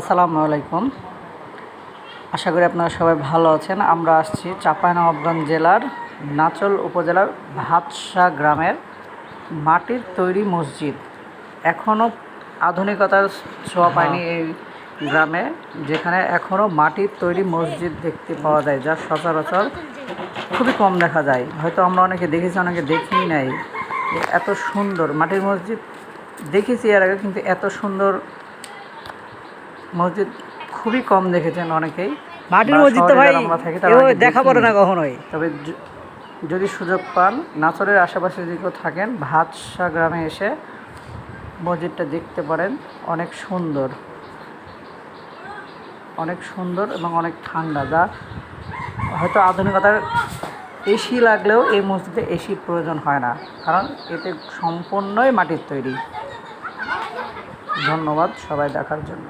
আসসালামু আলাইকুম। আশা করি আপনারা সবাই ভালো আছেন। আমরা আসছি চাঁপাইনবাবগঞ্জ জেলার নাচল উপজেলার ভাতসা গ্রামের মাটির তৈরি মসজিদ। এখনও আধুনিকতার ছোঁয়া পায়নি এই গ্রামে যেখানে এখনও মাটির তৈরি মসজিদ দেখতে পাওয়া যায় যা সচরাচর খুবই কম দেখা যায়। হয়তো আমরা অনেকে দেখেছি অনেকে দেখিই নাই এত সুন্দর মাটির মসজিদ। দেখেছি এর আগে কিন্তু এত সুন্দর মসজিদ খুবই কম দেখেছেন অনেকেই। মাটির মসজিদ তো ভাই দেখা পড়ে না কখনোই। তবে যদি সুযোগ পান নাচরের আশেপাশে যদি কেউ থাকেন ভাতসা গ্রামে এসে মসজিদটা দেখতে পারেন। অনেক সুন্দর। অনেক সুন্দর এবং অনেক ঠান্ডা যা হয়তো আধুনিকতার এসি লাগলেও এই মসজিদে এসির প্রয়োজন হয় না। কারণ এতে সম্পূর্ণই মাটির তৈরি। ধন্যবাদ সবাই দেখার জন্য।